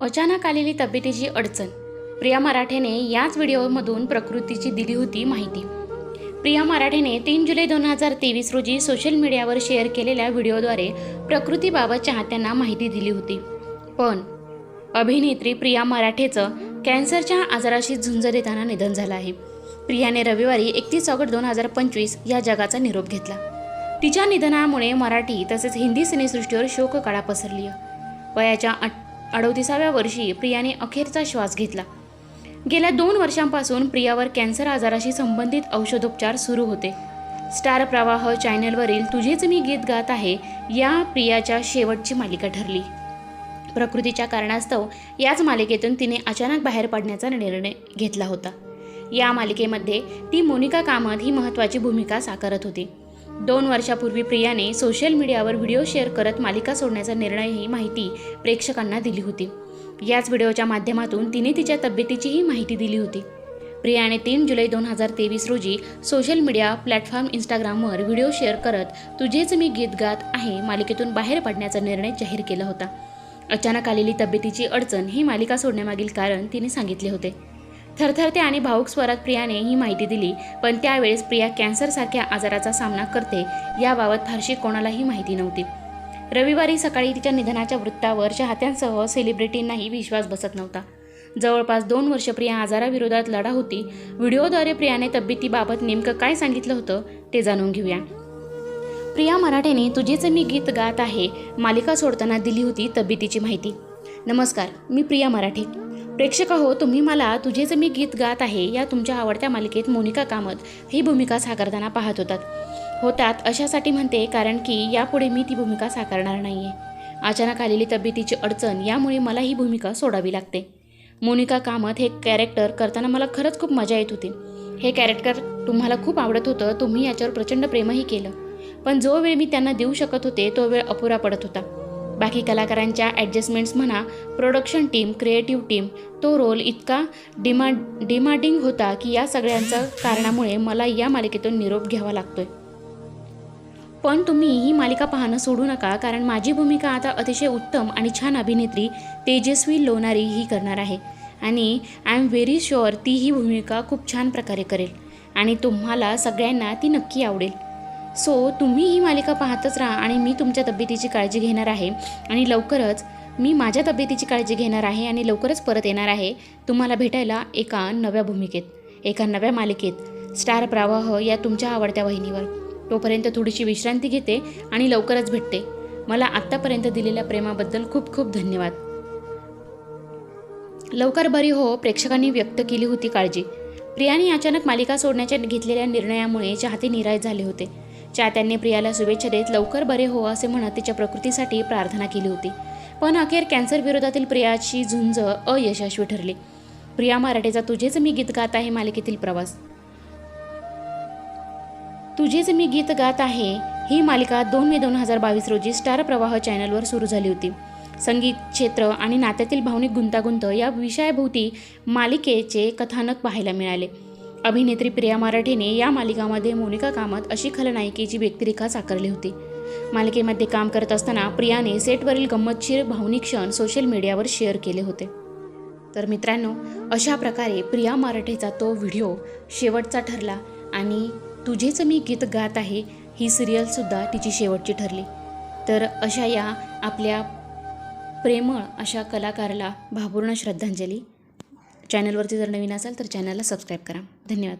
अचानक आलेली तब्येतीची अडचण प्रिया मराठेने याच व्हिडिओमधून प्रकृतीची दिली होती माहिती. प्रिया मराठेने तीन जुलै दोन हजार तेवीस रोजी सोशल मीडियावर शेअर केलेल्या व्हिडिओद्वारे प्रकृतीबाबत चाहत्यांना माहिती दिली होती. पण अभिनेत्री प्रिया मराठेचं कॅन्सरच्या आजाराशी झुंज देताना निधन झालं आहे. प्रियाने रविवारी एकतीस ऑगस्ट दोन हजार पंचवीस या जगाचा निरोप घेतला. तिच्या निधनामुळे मराठी तसेच हिंदी सिनेसृष्टीवर शोककळा पसरली आहे. वयाच्या अडोतीसाव्या वर्षी प्रियाने अखेरचा श्वास घेतला. गेल्या दोन वर्षांपासून प्रियावर कॅन्सर आजाराशी संबंधित औषधोपचार सुरू होते. स्टार प्रवाह चॅनलवरील तुझेच मी गीत गात आहे या प्रियाच्या शेवटची मालिका ठरली. प्रकृतीच्या कारणास्तव याच मालिकेतून तिने अचानक बाहेर पडण्याचा निर्णय घेतला होता. या मालिकेमध्ये ती मोनिका कामत ही महत्त्वाची भूमिका साकारत होती. दोन वर्षापूर्वी प्रियाने सोशल मीडियावर व्हिडिओ शेअर करत मालिका सोडण्याचा निर्णय ही माहिती प्रेक्षकांना दिली होती. याच व्हिडिओच्या माध्यमातून तिने तिच्या तब्येतीचीही माहिती दिली होती. प्रियाने तीन जुलै दोन हजार तेवीस रोजी सोशल मीडिया प्लॅटफॉर्म इंस्टाग्रामवर व्हिडिओ शेअर करत तुझेच मी गीत गात आहे मालिकेतून बाहेर पडण्याचा निर्णय जाहीर केला होता. अचानक आलेली तब्येतीची अडचण ही मालिका सोडण्यामागील कारण तिने सांगितले होते. थरथरते आणि भाऊक स्वरात प्रियाने ही माहिती दिली पण त्यावेळेस प्रिया कॅन्सरसारख्या आजाराचा सामना करते याबाबत फारशी कोणालाही माहिती नव्हती. रविवारी सकाळी तिच्या निधनाच्या वृत्तावर चाहत्यांसह सेलिब्रिटींनाही विश्वास बसत नव्हता. जवळपास दोन वर्ष प्रिया आजाराविरोधात लढा होती. व्हिडिओद्वारे प्रियाने तब्येतीबाबत नेमकं काय सांगितलं होतं ते जाणून घेऊया. प्रिया मराठेने तुझेच मी गीत गात आहे मालिका सोडताना दिली होती तब्येतीची माहिती. नमस्कार मी प्रिया मराठे. प्रेक्षक हो तुम्ही मला तुझेच मी गीत गात आहे या तुमच्या आवडत्या मालिकेत मोनिका कामत ही भूमिका साकारताना पाहत होतात. होतात अशासाठी म्हणते कारण की यापुढे मी ती भूमिका साकारणार नाही आहे अचानक आलेली तब्येतीची अडचण यामुळे मला ही भूमिका सोडावी लागते. मोनिका कामत हे कॅरेक्टर करताना मला खरंच खूप मजा येत होती. हे कॅरेक्टर तुम्हाला खूप आवडत होतं तुम्ही याच्यावर प्रचंड प्रेमही केलं. पण जो वेळ मी त्यांना देऊ शकत होते तो वेळ अपुरा पडत होता. बाकी कलाकारांच्या ॲडजस्टमेंट्स म्हणा प्रोडक्शन टीम क्रिएटिव्ह टीम तो रोल इतका डिमा डिमांडिंग होता की या सगळ्यांच्या कारणामुळे मला या मालिकेतून निरोप घ्यावा लागतोय. पण तुम्ही ही मालिका पाहणं सोडू नका कारण माझी भूमिका आता अतिशय उत्तम आणि छान अभिनेत्री तेजस्वी लोणारी ही करणार आहे. आणि आय एम व्हेरी शुअर ती ही भूमिका खूप छान प्रकारे करेल. आणि तुम्हाला सगळ्यांना ती नक्की आवडेल. सो तुम्ही ही मालिका पाहतच राहा आणि मी तुमच्या तब्येतीची काळजी घेणार आहे. आणि लवकरच मी माझ्या तब्येतीची काळजी घेणार आहे आणि लवकरच परत येणार आहे. तुम्हाला भेटायला एका नव्या भूमिकेत एका नव्या मालिकेत. स्टार प्रवाह या तुमच्या आवडत्या वहिनीवर. तोपर्यंत थोडीशी विश्रांती घेते आणि लवकरच भेटते. मला आत्तापर्यंत दिलेल्या प्रेमाबद्दल खूप खूप धन्यवाद. लवकर बरी हो प्रेक्षकांनी व्यक्त केली होती काळजी. प्रियाने अचानक मालिका सोडण्याच्या घेतलेल्या निर्णयामुळे चाहते निराश झाले होते. चाहत्यांनी प्रियाला शुभेच्छा देत लवकर बरे हो असे म्हणत तिच्या प्रकृतीसाठी प्रार्थना केली होती. पण अखेर कॅन्सर विरोधातील प्रियाची झुंज अयशस्वी ठरली. प्रिया मराठेचा तुझेच मी गीत गात आहे मालिकेतील प्रवास. तुझेच मी गीत गात आहे ही मालिका दोन मे दोन हजार बावीस रोजी स्टार प्रवाह चॅनलवर सुरू झाली होती. संगीत क्षेत्र आणि नात्यातील भावनिक गुंतागुंत या विषयाभोवती मालिकेचे कथानक पाहायला मिळाले. अभिनेत्री प्रिया मराठेने या मालिकामध्ये मोनिका कामत अशी खलनायिकेची व्यक्तिरेखा साकारली होती. मालिकेमध्ये काम करत असताना प्रियाने सेटवरील गंमतशीर भावनिक क्षण सोशल मीडियावर शेअर केले होते. तर मित्रांनो अशा प्रकारे प्रिया मराठेचा तो व्हिडिओ शेवटचा ठरला आणि तुझेच मी गीत गात आहे ही सिरियलसुद्धा तिची शेवटची ठरली. तर अशा या आपल्या प्रेमळ अशा कलाकाराला भावपूर्ण श्रद्धांजली. चॅनलवरती जर नवीन असाल तर चॅनलला सबस्क्राईब करा. धन्यवाद.